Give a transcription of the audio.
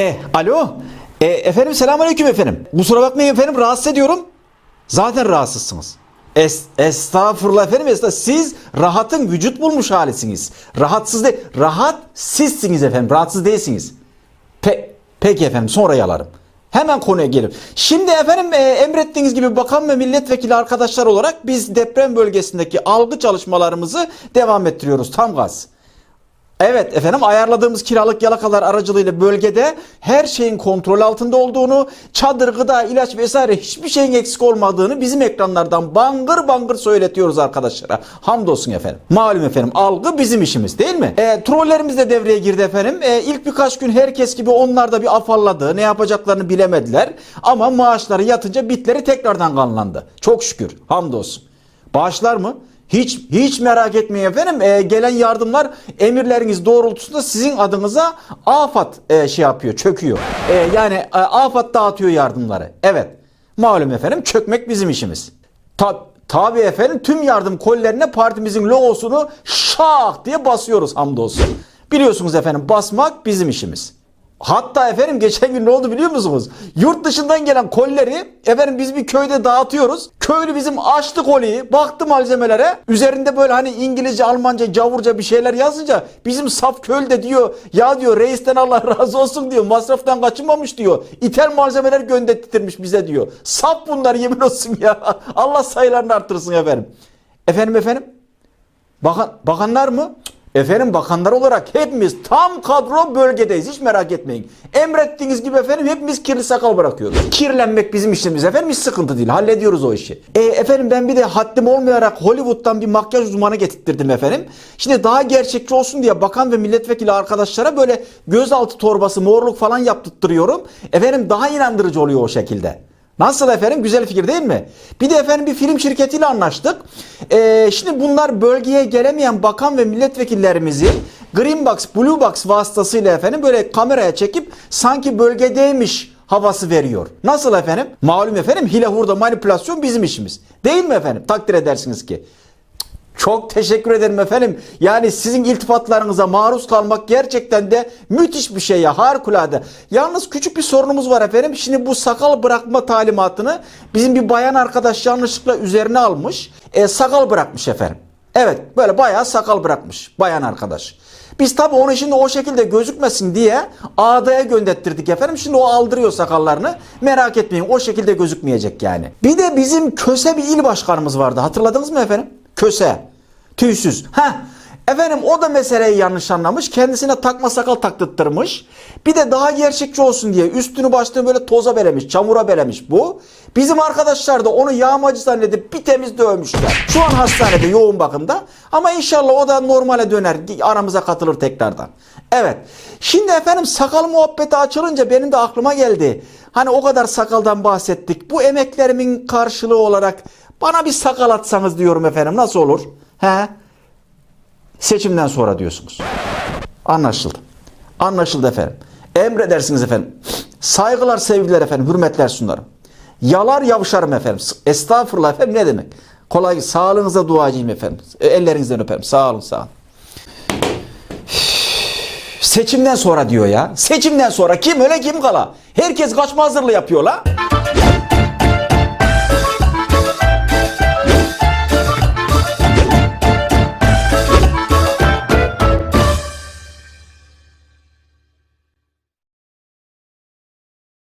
E, alo. E, efendim selamünaleyküm efendim. Kusura bakmayın efendim rahatsız ediyorum. Zaten rahatsızsınız. Es, estağfurullah efendim estağfurullah. Siz rahatın vücut bulmuş halisiniz. Rahatsız değil. Rahat sizsiniz efendim. Rahatsız değilsiniz. Pe, peki efendim sonra yalarım. Hemen konuya gelip. Şimdi efendim e, emrettiğiniz gibi bakan ve milletvekili arkadaşlar olarak biz deprem bölgesindeki algı çalışmalarımızı devam ettiriyoruz. Tam gaz. Evet efendim ayarladığımız kiralık yalakalar aracılığıyla bölgede her şeyin kontrol altında olduğunu, çadır, gıda, ilaç vesaire hiçbir şeyin eksik olmadığını bizim ekranlardan bangır bangır söyletiyoruz arkadaşlara. Hamdolsun efendim. Malum efendim algı bizim işimiz değil mi? E, trollerimiz de devreye girdi efendim. E, ilk birkaç gün herkes gibi onlar da bir afalladı. Ne yapacaklarını bilemediler. Ama maaşları yatınca bitleri tekrardan kanlandı. Çok şükür. Hamdolsun. Bağışlar mı? Hiç hiç merak etmeyin efendim. Ee, gelen yardımlar emirleriniz doğrultusunda sizin adınıza AFAD e, şey yapıyor, çöküyor. Ee, yani e, AFAD dağıtıyor yardımları. Evet. Malum efendim çökmek bizim işimiz. Ta, tabii efendim tüm yardım kollerine partimizin logosunu şak diye basıyoruz hamdolsun. Biliyorsunuz efendim basmak bizim işimiz. Hatta efendim geçen gün ne oldu biliyor musunuz? Yurt dışından gelen kolileri efendim biz bir köyde dağıtıyoruz. Köylü bizim açtı koliyi baktı malzemelere. Üzerinde böyle hani İngilizce, Almanca, Cavurca bir şeyler yazınca bizim saf köylü de diyor ya diyor reisten Allah razı olsun diyor. Masraftan kaçınmamış diyor. İthal malzemeler gönderttirmiş bize diyor. Saf bunlar yemin olsun ya. Allah sayılarını arttırsın efendim. Efendim efendim? Bakan, bakanlar mı? Efendim bakanlar olarak hepimiz tam kadro bölgedeyiz. Hiç merak etmeyin. Emrettiğiniz gibi efendim hepimiz kirli sakal bırakıyoruz. Kirlenmek bizim işimiz efendim hiç sıkıntı değil. Hallediyoruz o işi. E, efendim ben bir de haddim olmayarak Hollywood'dan bir makyaj uzmanı getirttirdim efendim. Şimdi daha gerçekçi olsun diye bakan ve milletvekili arkadaşlara böyle gözaltı torbası morluk falan yaptırtıyorum. Efendim daha inandırıcı oluyor o şekilde. Nasıl efendim? Güzel fikir değil mi? Bir de efendim bir film şirketiyle anlaştık. Ee, şimdi bunlar bölgeye gelemeyen bakan ve milletvekillerimizi Green Box, Blue Box vasıtasıyla efendim böyle kameraya çekip sanki bölgedeymiş havası veriyor. Nasıl efendim? Malum efendim hile hurda manipülasyon bizim işimiz. Değil mi efendim? Takdir edersiniz ki. Çok teşekkür ederim efendim. Yani sizin iltifatlarınıza maruz kalmak gerçekten de müthiş bir şey ya harikulade. Yalnız küçük bir sorunumuz var efendim. Şimdi bu sakal bırakma talimatını bizim bir bayan arkadaş yanlışlıkla üzerine almış. E, sakal bırakmış efendim. Evet böyle bayağı sakal bırakmış bayan arkadaş. Biz tabi onu şimdi o şekilde gözükmesin diye ağdaya gönderttirdik efendim. Şimdi o aldırıyor sakallarını. Merak etmeyin o şekilde gözükmeyecek yani. Bir de bizim köse bir il başkanımız vardı. Hatırladınız mı efendim? Köse. Tüysüz. Heh. Efendim o da meseleyi yanlış anlamış. Kendisine takma sakal taktırtmış. Bir de daha gerçekçi olsun diye üstünü başını böyle toza belemiş, çamura belemiş bu. Bizim arkadaşlar da onu yağmacı zannedip bir temiz dövmüşler. Şu an hastanede yoğun bakımda. Ama inşallah o da normale döner. Aramıza katılır tekrardan. Evet. Şimdi efendim sakal muhabbeti açılınca benim de aklıma geldi. Hani o kadar sakaldan bahsettik. Bu emeklerimin karşılığı olarak bana bir sakal atsanız diyorum efendim. Nasıl olur? He? Seçimden sonra diyorsunuz. Anlaşıldı. Anlaşıldı efendim. Emredersiniz efendim. Saygılar, sevgiler efendim, hürmetler sunarım. Yalar yavşarım efendim. Estağfurullah efendim ne demek? Kolay, sağlığınıza duacıyım efendim. E, Ellerinizden öperim. Sağ olun, sağ olun. Seçimden sonra diyor ya. Seçimden sonra kim öyle kim kala. Herkes kaçma hazırlığı yapıyor la.